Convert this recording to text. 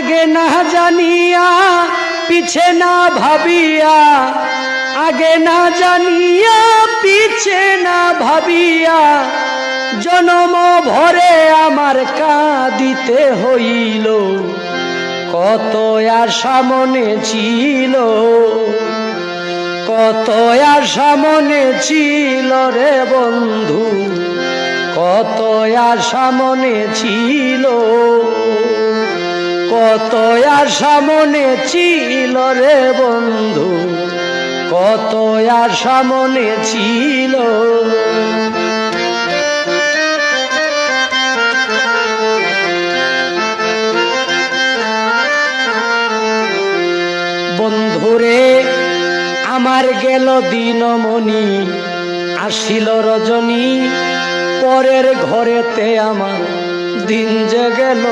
আগে না জানিয়া, পিছে না ভাবিয়া। আগে না জানিয়া, পিছে না ভাবিয়া। জনম ভরে আমার কাঁদিতে হইল। কত আশা মনে ছিল, কত আশা মনে ছিল রে বন্ধু। কত আশা মনে ছিল। কত আশা মনে ছিল রে বন্ধু? কত আশা মনে ছিল? বন্ধুরে, আমার গেল দিন দিনমণি, আসিল রজনী, পরের ঘরেতে আমার দিন যে গেল